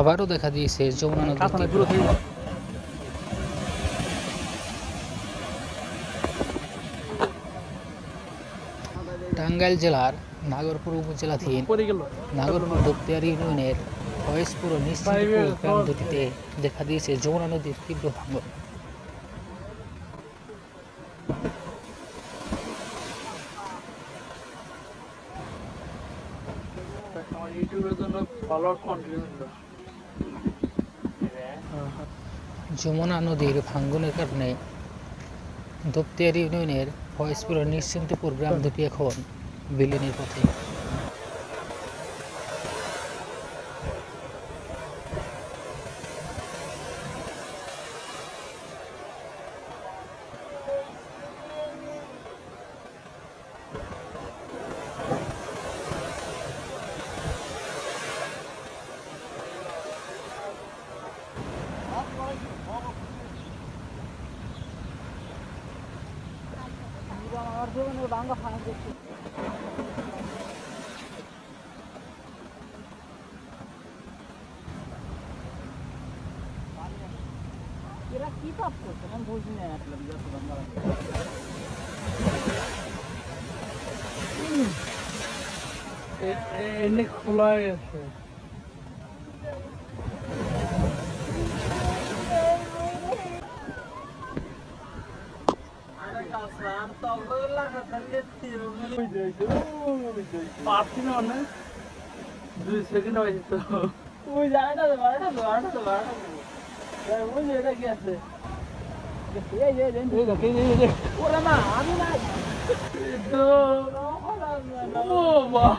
আবারও দেখা দিয়েছে যমুনা থেকে টাঙ্গাইল জেলার নাগরপুর উপজেলাধীন নাগরপুর দপ্তিয়ার ইউনিয়নের ফয়েজপুর ও নিশ্চিন্তপুর গ্রাম দুটিতে দেখা দিয়েছে যমুনা নদীর তীব্র ভাঙন। আমার ইউটিউবের জন্য ফলোয়ার কন্টিনিউ যমুনা নদীর ভাঙ্গনের কারণে দপ্তিয়ার ইউনিয়নের ফয়েজপুর নিশ্চিন্তপুর গ্রাম দুটি এখন বিলীনের পথে। Biraz kitap koysun. Bozun yani. Biraz kullanmalar. Kolay gelsin. দুই সেকেন্ড হয়েছে তো ওই জায়গাটা তো বারোটা তো বারোটা তো বারোটা ওই যে এটা ও বাহ